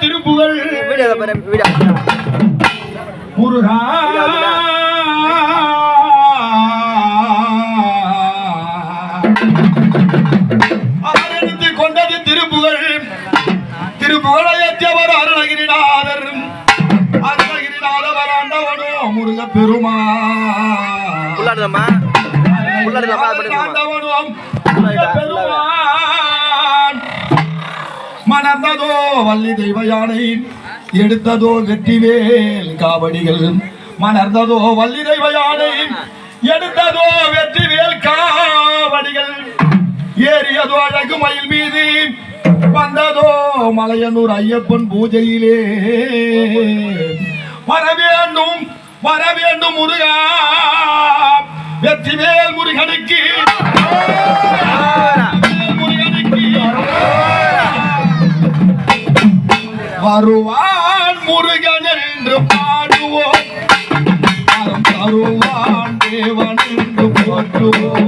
திருப்புகள் முருகா. கொண்டது திருப்புகள் திருப்புகழை எத்தியவர் அருணகிரிநாதர். அருணகிரிநாதவர் ஆண்டவனோ முருக பெருமா உள்ளாடுதம்மா உள்ளாடுதம்மா பெருமா மணந்ததோ வள்ளி தெய்வ யானை எடுத்ததோ வெற்றிவேல் காவடிகள். மணர்ந்ததோ வள்ளி தெய்வ யானை எடுத்ததோ வெற்றிவேல் காவடிகள். ஏறியதோ அழகு மயில் மீது வந்ததோ மலையனூர் ஐயப்பன் பூஜையிலே. வரவேண்டும் வரவேண்டும் முருகா. வெற்றிவேல் முருகனுக்கு. வருவான் முருகன் என்று பாடுவோம். வருவான் தேவன் என்று போற்றுவோம்.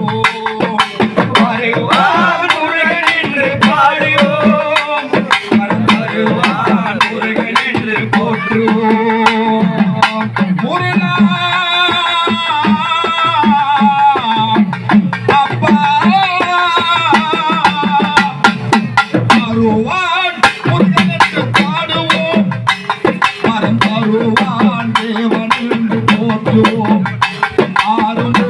দারুণ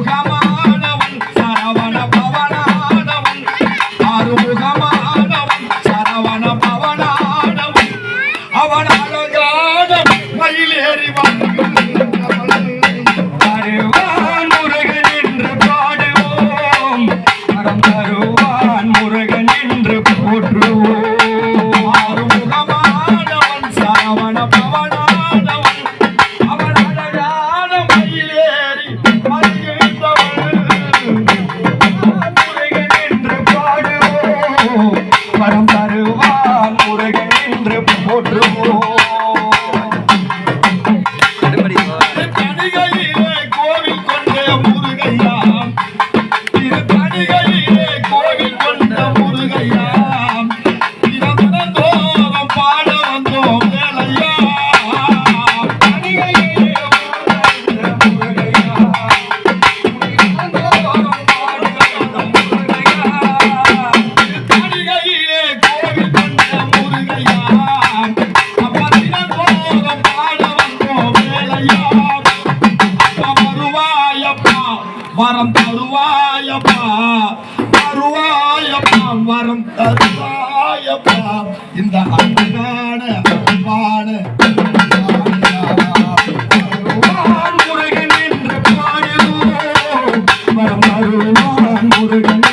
அருவாயப்பா இந்த அன்பான அன்பான முருகன் என்று பாடுவோம் முருகன்.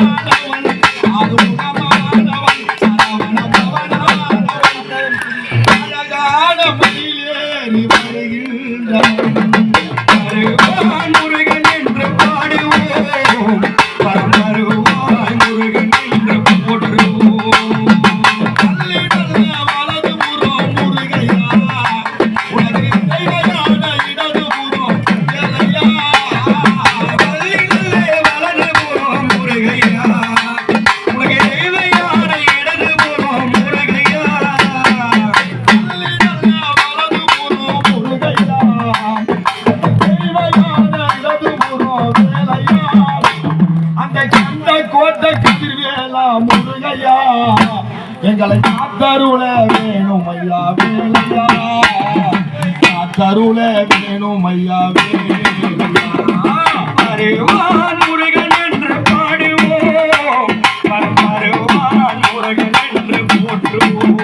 Thank you. திருவேலா முருகையா. எங்களை காத்தருள வேணும் ஐயா வேலையா. காத்தருள வேணும் ஐயா வேலையா. அறிவான் முருகன் என்று பாடுவோம். பரமருவான் முருகன் என்று போற்றுவோம்.